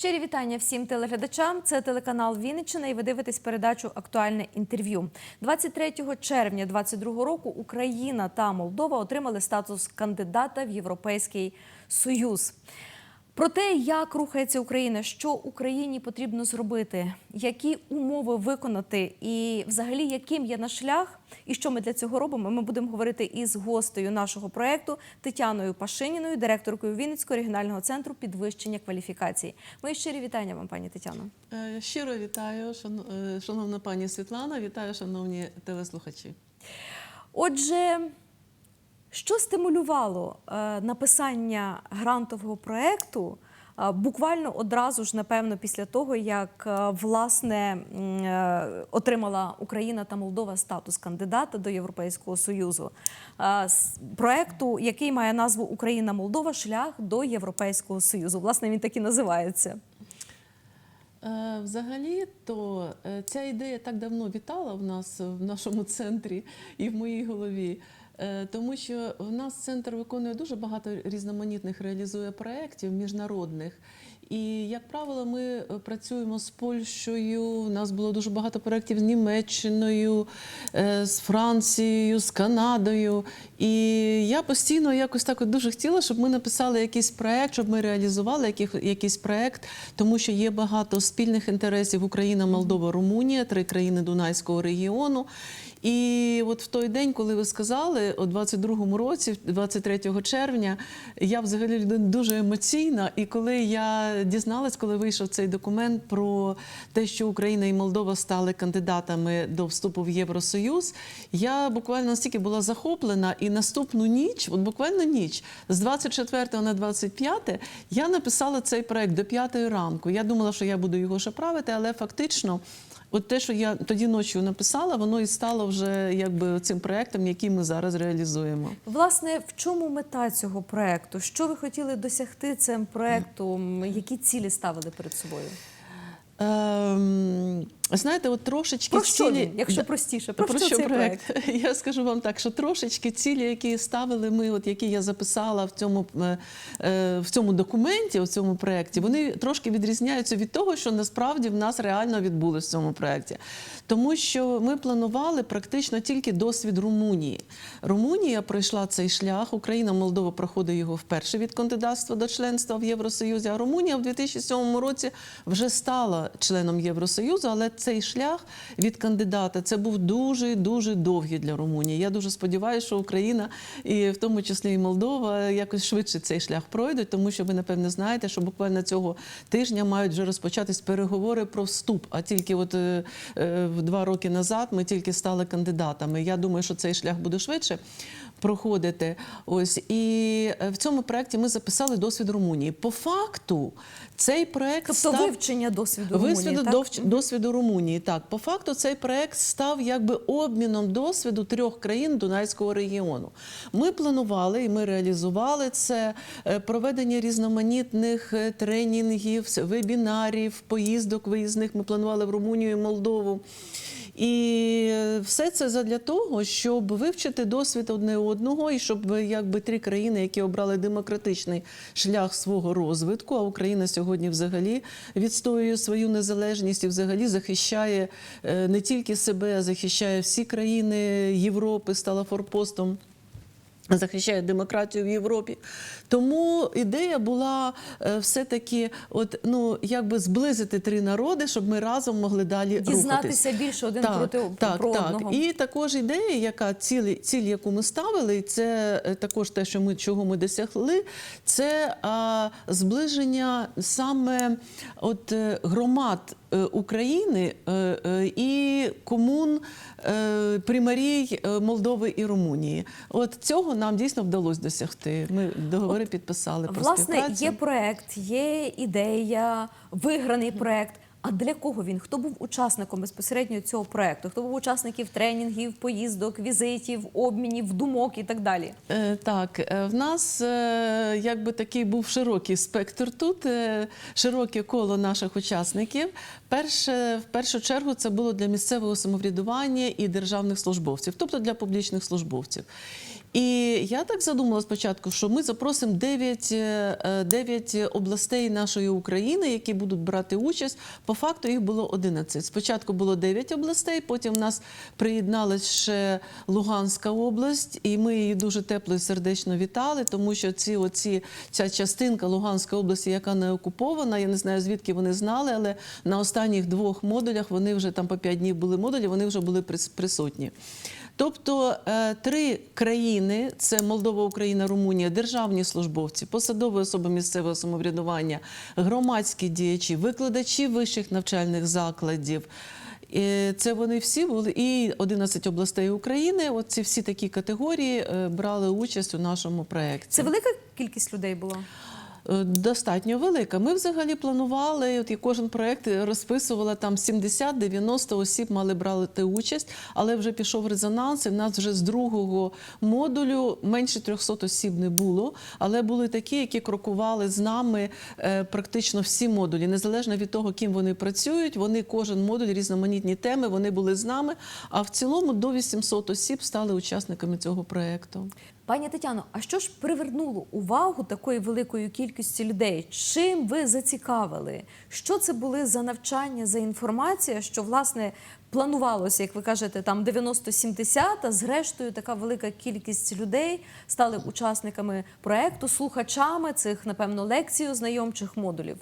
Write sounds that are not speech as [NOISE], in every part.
Щирі вітання всім телеглядачам. Це телеканал Вінниччина і ви дивитесь передачу Актуальне інтерв'ю. 23 червня 2022 року Україна та Молдова отримали статус кандидата в Європейський Союз. Про те, як рухається Україна, що Україні потрібно зробити, які умови виконати, і взагалі яким є наш шлях, і що ми для цього робимо. Ми будемо говорити із гостею нашого проекту Тетяною Пашиніною, директоркою Вінницького регіонального центру підвищення кваліфікації. Мої щирі вітання вам, пані Тетяно. Е, Щиро вітаю, е, шановна пані Світлана, вітаю, шановні телеслухачі. Отже, що стимулювало е, написання грантового проекту? е, Буквально одразу ж, напевно, після того, як е, власне отримала Україна та Молдова статус кандидата до Європейського союзу, проекту, який має назву Україна-Молдова шлях до Європейського союзу. Власне, він так і називається. Взагалі, то ця ідея так давно вітала в нас в нашому центрі і в моїй голові. Е, Тому що в нас центр виконує дуже багато різноманітних реалізує проєктів міжнародних. І, як правило, ми е, працюємо з Польщею. У нас було дуже багато проєктів з Німеччиною, е, з Францією, з Канадою. І я постійно якось так дуже хотіла, щоб ми написали якийсь проєкт, щоб ми реалізували якийсь проєкт, тому що є багато спільних інтересів Україна, Молдова, Румунія, три країни Дунайського регіону. І от в той день, коли ви сказали, у 22-му році, 23 червня, я взагалі людина дуже емоційна. І коли я дізналась, коли вийшов цей документ про те, що Україна і Молдова стали кандидатами до вступу в Євросоюз, я буквально настільки була захоплена, і наступну ніч, от буквально ніч, з 24 на 25, я написала цей проект до 5 ранку. Я думала, що я буду його ще правити, але фактично. От те, що я тоді ночі написала, воно і стало вже якби цим проектом, який ми зараз реалізуємо. Власне, в чому мета цього проекту? Що ви хотіли досягти цим проектом? Які цілі ставили перед собою? Ем, знаєте, от трошечки Про що цілі, він, якщо простіше? Про, що, цей проект? [LAUGHS] Я скажу вам так, що трошечки цілі, які ставили ми, от які я записала в цьому, е, е, в цьому документі, в цьому проєкті, вони трошки відрізняються від того, що насправді в нас реально відбулося в цьому проєкті. Тому що ми планували практично тільки досвід Румунії. Румунія пройшла цей шлях, Україна, Молдова проходить його вперше від кандидатства до членства в Євросоюзі. А Румунія в 2007 році вже стала членом Євросоюзу, але цей шлях від кандидата це був дуже дуже довгий для Румунії. Я дуже сподіваюся, що Україна і в тому числі і Молдова якось швидше цей шлях пройдуть, тому що ви напевне знаєте, що буквально цього тижня мають вже розпочатись переговори про вступ. А тільки от е, е, два роки назад ми тільки стали кандидатами. Я думаю, що цей шлях буде швидше проходити. Ось і е, в цьому проєкті ми записали досвід Румунії. По факту цей проєкт Тобто став... вивчення досвіду Румунії, Висвіду так? досвіду Румунії. Так, по факту цей проект став якби обміном досвіду трьох країн Дунайського регіону. Ми планували і ми реалізували це е, проведення різноманітних е, тренінгів, вебінарів, поїздок виїзних. Ми планували в Румунію і Молдову. І все це задля того, щоб вивчити досвід одне одного, і щоб якби три країни, які обрали демократичний шлях свого розвитку, а Україна сьогодні взагалі відстоює свою незалежність і взагалі захищає е, не тільки себе, а захищає всі країни Європи, стала форпостом. Захищає демократію в Європі. Тому ідея була е, все-таки, от, ну, якби зблизити три народи, щоб ми разом могли далі рухатись. Дізнатися більше один проти так, про так. одного. І також ідея, яка ціль, ціль, яку ми ставили, і це е, також те, що ми чого ми досягли, це а, зближення саме от е, громад України е, е, і комун е, примарій е, Молдови і Румунії. От цього нам дійсно вдалося досягти. Ми договори підписали про Власне, співпрацю. є проект, є ідея, виграний проект. А для кого він? Хто був учасником безпосередньо цього проекту? Хто був учасників тренінгів, поїздок, візитів, обмінів, думок і так далі? Е, Так, е, в нас е, якби такий був широкий спектр тут, широке коло наших учасників. Перше, в першу чергу це було для місцевого самоврядування і державних службовців, тобто для публічних службовців. І я так задумала спочатку, що ми запросимо 9, е, 9 областей нашої України, які будуть брати участь. По факту їх було 11. Спочатку було 9 областей, потім в нас приєдналась ще Луганська область, і ми її дуже тепло і сердечно вітали, тому що ці оці, ця частинка Луганської області, яка не окупована, я не знаю звідки вони знали, але на останніх двох модулях вони вже там по 5 днів були модулі, вони вже були прис- присутні. Тобто е, три країни: це Молдова, Україна, Румунія, державні службовці, посадові особи місцевого самоврядування, громадські діячі, викладачі вищих навчальних закладів. Це вони всі були і 11 областей України. От ці всі такі категорії е, брали участь у нашому проєкті. Це велика кількість людей була. Е, Достатньо велика. Ми взагалі планували, от і кожен проект розписувала там 70-90 осіб мали брати участь, але вже пішов резонанс. І в нас вже з другого модулю менше 300 осіб не було. Але були такі, які крокували з нами е, практично всі модулі, незалежно від того, ким вони працюють. Вони кожен модуль, різноманітні теми, вони були з нами. А в цілому до 800 осіб стали учасниками цього проекту. Пані Тетяно, а що ж привернуло увагу такої великої кількості людей? Чим ви зацікавили? Що це були за навчання, за інформація, що власне планувалося, як ви кажете, там 90-70, а зрештою така велика кількість людей стали учасниками проекту, слухачами цих, напевно, лекцій ознайомчих модулів?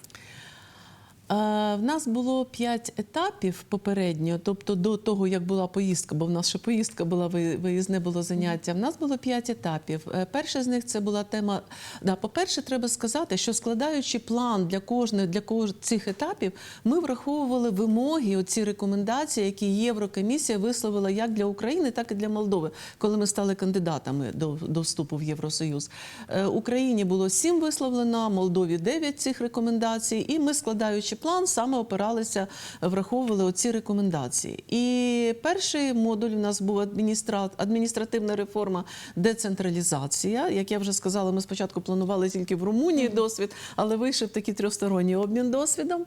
В нас було п'ять етапів попередньо, тобто до того, як була поїздка, бо в нас ще поїздка була ви- виїзне було заняття. В нас було п'ять етапів. Е, Перше з них це була тема. Да, по-перше, треба сказати, що складаючи план для кожної для кож цих етапів, ми враховували вимоги, оці рекомендації, які Єврокомісія висловила як для України, так і для Молдови, коли ми стали кандидатами до, до вступу в Євросоюз. Е, Україні було сім висловлено, Молдові дев'ять цих рекомендацій, і ми, складаючи план, саме опиралися, враховували оці рекомендації. І перший модуль у нас був адміністра... адміністративна реформа, децентралізація. Як я вже сказала, ми спочатку планували тільки в Румунії досвід, але вийшов такий трьохсторонній обмін досвідом.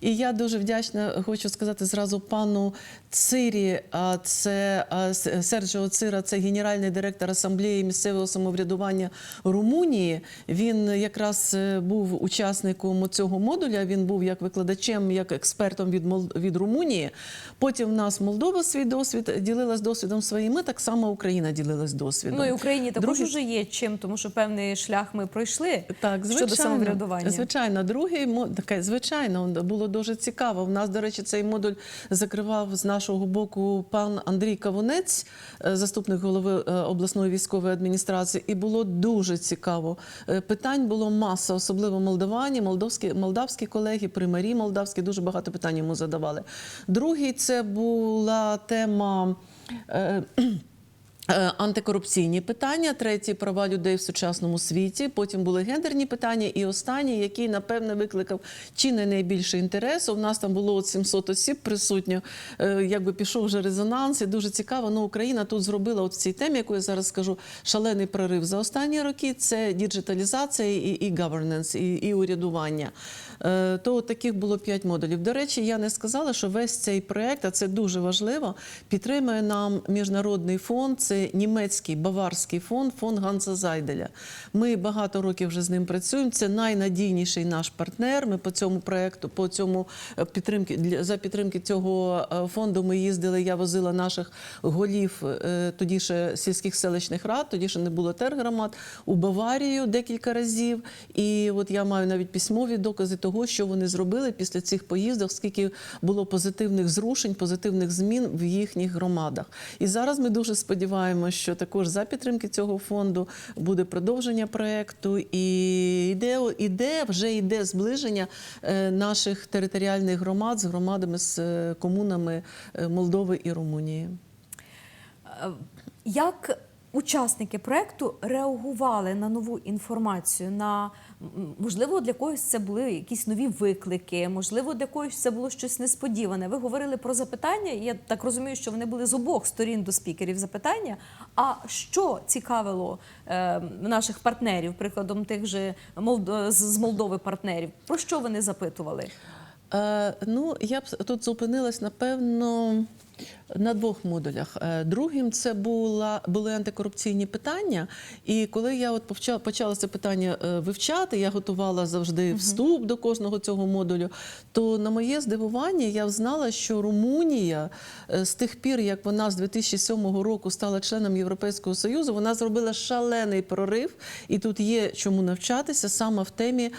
І я дуже вдячна, хочу сказати зразу пану Цирі, це а, С- Серджіо Цира, це генеральний директор асамблеї місцевого самоврядування Румунії. Він якраз е, був учасником цього модуля. Він був як викладачем, як експертом від Мол- від Румунії. Потім в нас Молдова свій досвід ділилась досвідом своїм. Ми так само Україна ділилась досвідом. Ну і Україні також Другий- уже є чим, тому що певний шлях ми пройшли Так, звичайно. щодо самоврядування. Звичайно, другий таке, звичайно, було дуже цікаво. У нас, до речі, цей модуль закривав з нашого боку пан Андрій Кавунець, е, заступник голови е, обласної військової адміністрації, і було дуже цікаво. Е, Питань було маса, особливо молдавані, молдовські, молдавські колеги, примарі молдавські, дуже багато питань йому задавали. Другий це була тема. Е, Антикорупційні питання, третій права людей в сучасному світі. Потім були гендерні питання, і останній, який напевне викликав чи не найбільше інтересу. У нас там було от 700 осіб присутньо. Е, Якби пішов вже резонанс, і дуже цікаво. Ну, Україна тут зробила от в цій темі, яку я зараз скажу, шалений прорив за останні роки. Це діджиталізація і, і governance, і, і урядування. Е, То от таких було п'ять модулів. До речі, я не сказала, що весь цей проект, а це дуже важливо, підтримує нам міжнародний фонд. Це німецький баварський фонд, фонд Ганса Зайделя. Ми багато років вже з ним працюємо. Це найнадійніший наш партнер. Ми по цьому проекту, по цьому е, підтримки за підтримки цього е, фонду. Ми їздили. Я возила наших голів е, тоді ще сільських селищних рад, тоді ще не було тергромад у Баварію декілька разів. І от я маю навіть письмові докази того, що вони зробили після цих поїздок, скільки було позитивних зрушень, позитивних змін в їхніх громадах. І зараз ми дуже сподіваємося, що також за підтримки цього фонду буде продовження проекту, і іде, іде вже йде зближення е, наших територіальних громад з громадами з е, комунами е, Молдови і Румунії. Як учасники проекту реагували на нову інформацію? На можливо, для когось це були якісь нові виклики, можливо, для когось це було щось несподіване. Ви говорили про запитання. і Я так розумію, що вони були з обох сторін до спікерів запитання. А що цікавило е, наших партнерів, прикладом тих же з Молдови партнерів? Про що вони запитували? Е, ну, я б тут зупинилась, напевно, на двох модулях. Е, Другим це була, були антикорупційні питання. І коли я от повча- почала це питання е, вивчати, я готувала завжди вступ до кожного цього модулю, то на моє здивування я взнала, що Румунія е, з тих пір, як вона з 2007 року стала членом Європейського Союзу, вона зробила шалений прорив, і тут є чому навчатися саме в темі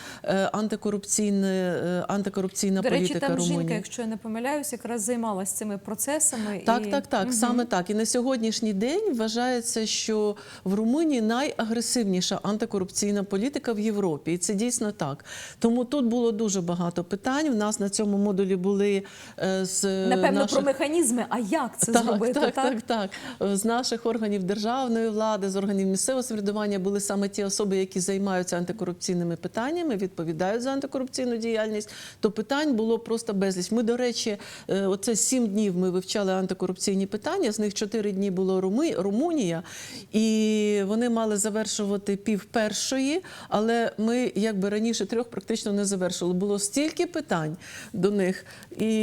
антикорупційне, антикорупційна До речі, політика там Румунії. жінка, якщо я не помиляюсь, якраз займалася цими процесами. Так, і... так, так, саме так. І на сьогоднішній день вважається, що в Румунії найагресивніша антикорупційна політика в Європі, і це дійсно так. Тому тут було дуже багато питань. У нас на цьому модулі були е, з Напевно, наших... про механізми, а як це так, зробити? так, так, так. З наших органів державної влади, з органів місцевого самоврядування були саме ті особи, які займаються антикорупційними питаннями, відповідають за антикорупційну діяльність. То питань було просто безліч. Ми, до речі, е, оце сім днів ми вивчали антикорупційні питання. З них чотири дні було Руми, Румунія, і вони мали завершувати пів першої, але ми, якби раніше трьох, практично не завершили. Було стільки питань до них, і,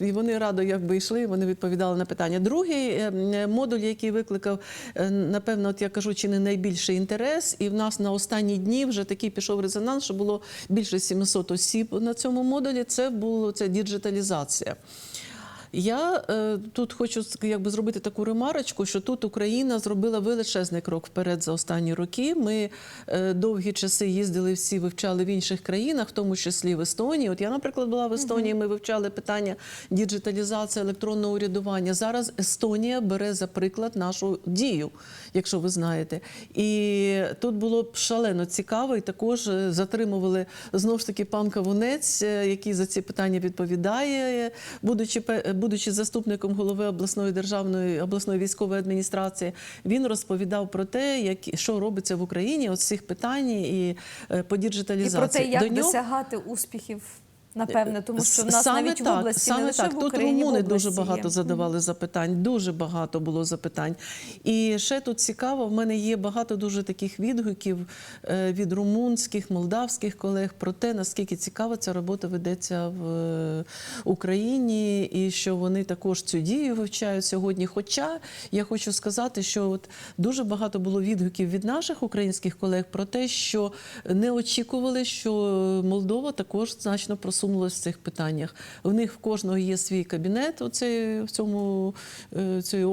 і вони радо якби йшли, вони відповідали на питання. Другий е, модуль, який викликав, е, напевно, от я кажу, чи не найбільший інтерес, і в нас на останні дні вже такий пішов резонанс, що було більше 700 осіб на цьому модулі. Це було це діджиталізація. Я е, тут хочу якби зробити таку ремарочку, що тут Україна зробила величезний крок вперед за останні роки. Ми е, довгі часи їздили всі, вивчали в інших країнах, в тому числі в Естонії. От я, наприклад, була в Естонії. Ми вивчали питання діджиталізації електронного урядування. Зараз Естонія бере за приклад нашу дію, якщо ви знаєте. І тут було б шалено цікаво, і також е, затримували знову ж таки пан Кавунець, е, який за ці питання відповідає, будучи будучи заступником голови обласної державної обласної військової адміністрації. Він розповідав про те, як що робиться в Україні от з цих питань і по по І про те, як До нього- досягати успіхів, напевне, тому що в нас Саме навіть в так, області саме не лише так. в Тут румуни дуже багато задавали запитань. Дуже багато було запитань. І ще тут цікаво, в мене є багато дуже таких відгуків е, від румунських, молдавських колег про те, наскільки цікаво ця робота ведеться в е, Україні, і що вони також цю дію вивчають сьогодні. Хоча я хочу сказати, що от дуже багато було відгуків від наших українських колег про те, що не очікували, що Молдова також значно просунулася в цих питаннях. В них в кожного є свій кабінет. Оцей в цьому е,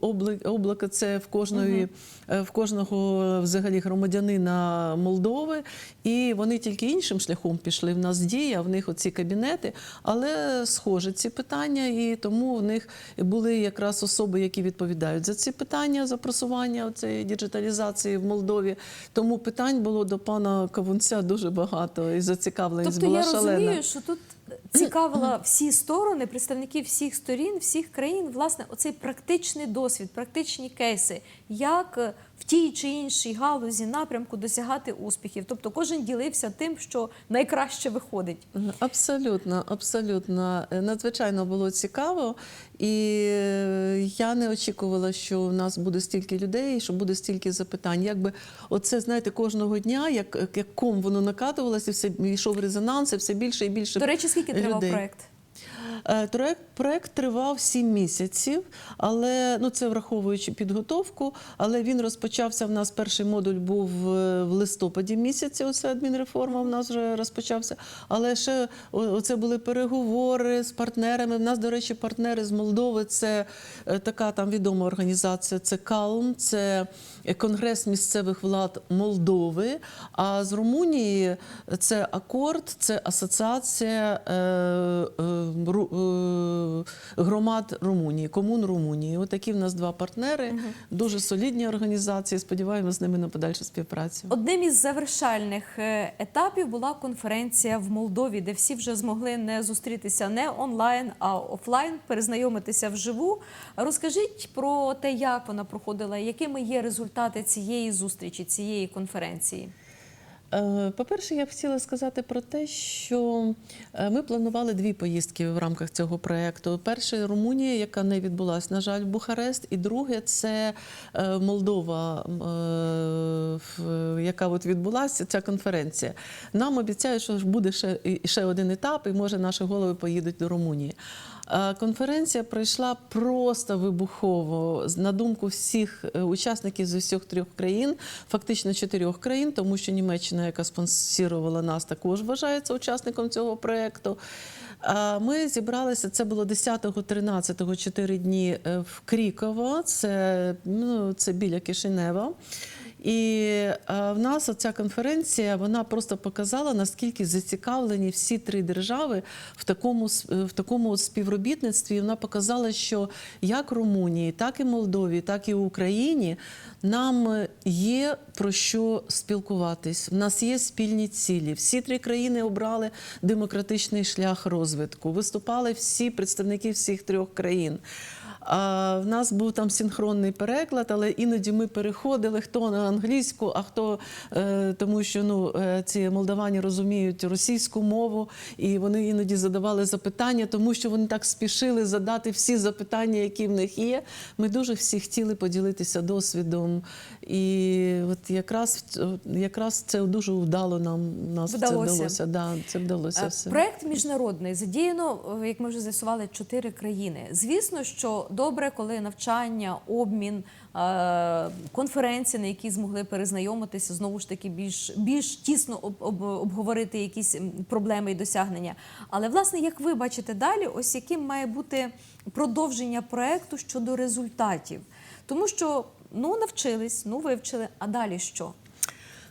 об- облака. Це в кожної е, в кожного взагалі громадянина Молдови. І вони тільки іншим шляхом пішли. В нас дія, в них оці кабінети, але схожі ці питання, і тому в них були якраз особи, які відповідають за ці питання, за просування цієї діджиталізації в Молдові. Тому питань було до пана Кавунця дуже багато, і зацікавленість Тобто була я шалена. розумію, що тут цікавила всі сторони, представників всіх сторін, всіх країн, власне, оцей практичний досвід, практичні кейси, як е, в тій чи іншій галузі напрямку досягати успіхів. Тобто кожен ділився тим, що найкраще виходить. Абсолютно, абсолютно. Е, Надзвичайно було цікаво, і е, я не очікувала, що в нас буде стільки людей, що буде стільки запитань. Якби оце, знаєте, кожного дня, як, як ком воно накатувалося, все йшов резонанс, і все більше і більше. До речі, скільки тривав проект? Е, Проект, проект тривав 7 місяців, але ну це враховуючи підготовку. Але він розпочався. В нас перший модуль був е, в листопаді місяці. Оце адмінреформа в нас вже розпочався. Але ще оце були переговори з партнерами. В нас, до речі, партнери з Молдови. Це е, така там відома організація. Це КАЛМ, це Конгрес місцевих влад Молдови. А з Румунії це Акорд, це асоціація е, е, громад Румунії, комун Румунії. Отакі в нас два партнери, дуже солідні організації. Сподіваємося з ними на подальшу співпрацю. Одним із завершальних е, етапів була конференція в Молдові, де всі вже змогли не зустрітися не онлайн, а офлайн, перезнайомитися вживу. Розкажіть про те, як вона проходила, якими є результати цієї зустрічі, цієї конференції. Е, По-перше, я б хотіла сказати про те, що е, ми планували дві поїздки в рамках цього проєкту. Перше Румунія, яка не відбулася, на жаль, в Бухарест, і друге це е, Молдова, яка от відбулася ця конференція. Нам обіцяють, що буде ще, ще один етап, і може наші голови поїдуть до Румунії. Конференція пройшла просто вибухово на думку всіх е, учасників з усіх трьох країн, фактично чотирьох країн, тому що Німеччина, яка спонсорувала нас, також вважається учасником цього проєкту. Ми зібралися. Це було 10-13, 4 дні е, в Кріково. Це, ну, це біля Кишинева. І е, в нас оця конференція вона просто показала, наскільки зацікавлені всі три держави в такому в такому співробітництві. Вона показала, що як Румунії, так і Молдові, так і Україні нам є про що спілкуватись. В нас є спільні цілі. Всі три країни обрали демократичний шлях розвитку. Виступали всі представники всіх трьох країн. А в нас був там синхронний переклад, але іноді ми переходили хто на англійську, а хто е, тому, що ну е, ці молдавані розуміють російську мову, і вони іноді задавали запитання, тому що вони так спішили задати всі запитання, які в них є. Ми дуже всі хотіли поділитися досвідом, і от якраз якраз це дуже вдало нам нас Вдалося. це вдалося. Да, це вдалося Е, все. Проект міжнародний задіяно, як ми вже з'ясували, чотири країни. Звісно, що добре, коли навчання, обмін, е, конференції, на які змогли перезнайомитися, знову ж таки більш більш тісно об, об, обговорити якісь проблеми і досягнення. Але власне, як ви бачите далі, ось яким має бути продовження проекту щодо результатів, тому що ну навчились, ну вивчили, а далі що?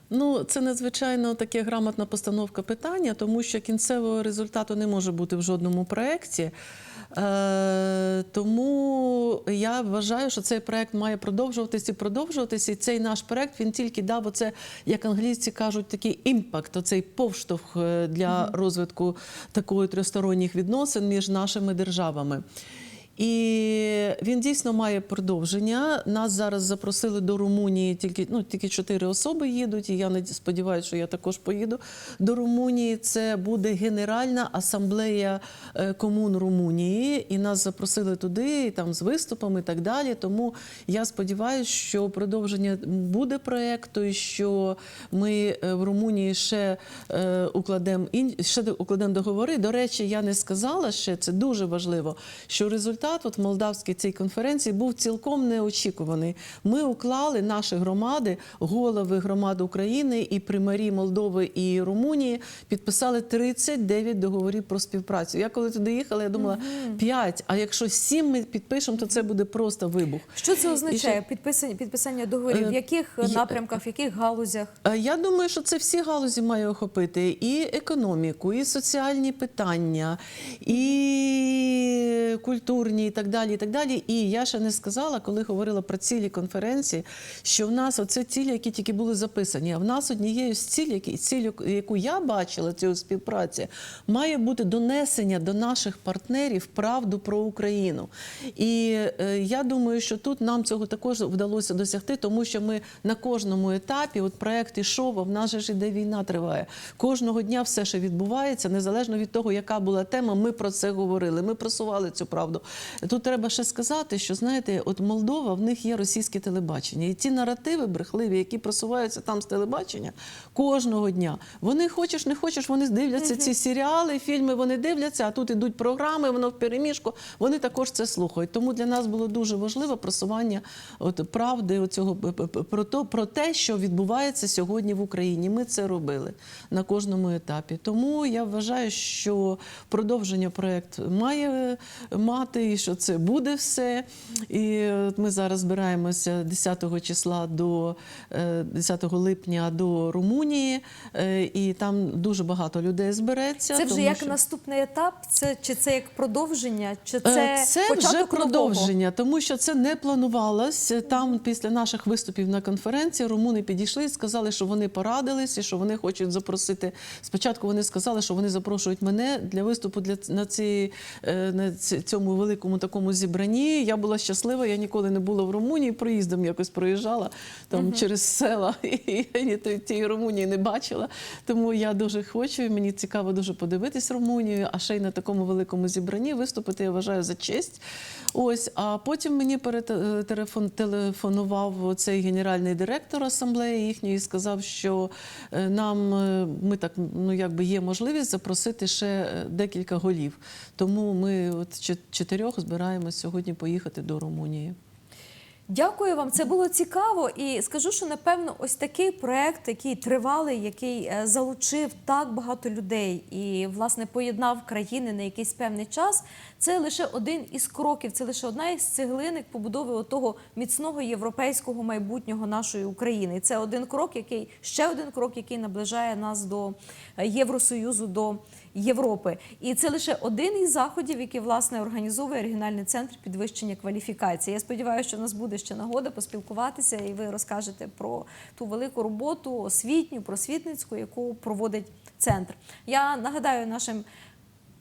Ну, це надзвичайно таке грамотна постановка питання, тому що кінцевого результату не може бути в жодному проєкті. Е, тому я вважаю, що цей проект має продовжуватися і продовжуватися. І цей наш проект він тільки дав оце, як англійці кажуть, такий імпакт, оцей повштовх е, для розвитку такої тристоронніх відносин між нашими державами. І він дійсно має продовження. Нас зараз запросили до Румунії, тільки ну тільки чотири особи їдуть. І я наді- сподіваюся, що я також поїду до Румунії. Це буде Генеральна асамблея е, комун Румунії, і нас запросили туди, і там з виступами і так далі. Тому я сподіваюся, що продовження буде проекту, і що ми е, в Румунії ще е, укладемо ін... ще укладемо договори. До речі, я не сказала ще це дуже важливо, що результат от в молдавській цій конференції був цілком неочікуваний. Ми уклали наші громади, голови громад України і примарі Молдови і Румунії підписали 39 договорів про співпрацю. Я коли туди їхала, я думала 5, а якщо 7 ми підпишемо, то це буде просто вибух. Що це означає? ще- Підписання підписання договорів? В Е, яких я- напрямках, в яких галузях? Е, Я думаю, що це всі галузі має охопити і економіку, і соціальні питання, і культурні, і так далі. І так далі. І я ще не сказала, коли говорила про цілі конференції, що в нас оце цілі, які тільки були записані. А в нас однією з ціль, які- цілю, яку я бачила цієї співпраці, має бути донесення до наших партнерів правду про Україну. І е, я думаю, що тут нам цього також вдалося досягти, тому що ми на кожному етапі, от проект ішов, а в нас же ж іде війна триває. Кожного дня все ще відбувається, незалежно від того, яка була тема. Ми про це говорили. Ми просували цю правду. Тут треба ще сказати, що знаєте, от Молдова в них є російське телебачення, і ті наративи брехливі, які просуваються там з телебачення кожного дня. Вони хочеш, не хочеш, вони дивляться ці серіали, фільми. Вони дивляться, а тут ідуть програми, воно в переміжку. Вони також це слухають. Тому для нас було дуже важливо просування от правди оцього про то про те, що відбувається сьогодні в Україні. Ми це робили на кожному етапі. Тому я вважаю, що продовження проект має мати надії, що це буде все. І от ми зараз збираємося 10 числа до е, 10 липня до Румунії, е, і там дуже багато людей збереться. Це вже тому як що- наступний етап, це чи це як продовження, чи Е, це, Це початок вже нового? продовження, тому що це не планувалось. Там після наших виступів на конференції румуни підійшли і сказали, що вони порадились і що вони хочуть запросити. Спочатку вони сказали, що вони запрошують мене для виступу для на ці е, на ці- цьому великому такому зібранні. Я була щаслива. Я ніколи не була в Румунії. Проїздом якось проїжджала там через села [LAUGHS] і я тієї Румунії не бачила. Тому я дуже хочу. і Мені цікаво дуже подивитись Румунію, а ще й на такому великому зібранні виступити. Я вважаю за честь. Ось, а потім мені перетелефон телефонував цей генеральний директор асамблеї їхньої і сказав, що е, нам е, ми так ну якби є можливість запросити ще е, декілька голів. Тому ми от чот- чотирьох збираємось сьогодні поїхати до Румунії. Дякую вам. Це було цікаво. І скажу, що напевно, ось такий проект, який тривалий, який е, залучив так багато людей і власне поєднав країни на якийсь певний час. Це лише один із кроків, це лише одна із цеглинок побудови того міцного європейського майбутнього нашої України. Це один крок, який ще один крок, який наближає нас до е, Євросоюзу, до Європи. І це лише один із заходів, який власне організовує регіональний центр підвищення кваліфікації. Я сподіваюся, що в нас буде ще нагода поспілкуватися, і ви розкажете про ту велику роботу освітню, просвітницьку, яку проводить центр. Я нагадаю нашим.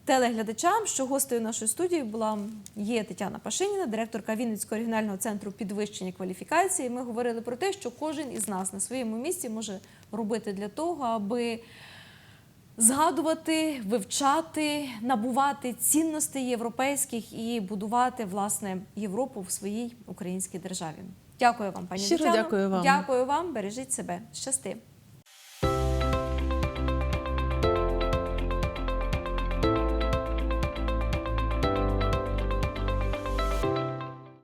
Телеглядачам, що гостею нашої студії була є Тетяна Пашиніна, директорка Вінницького регіонального центру підвищення кваліфікації. Ми говорили про те, що кожен із нас на своєму місці може робити для того, аби згадувати, вивчати, набувати цінностей європейських і будувати власне Європу в своїй українській державі. Дякую вам, пані Щиро дякую вам. Дякую вам. Бережіть себе. Щасти.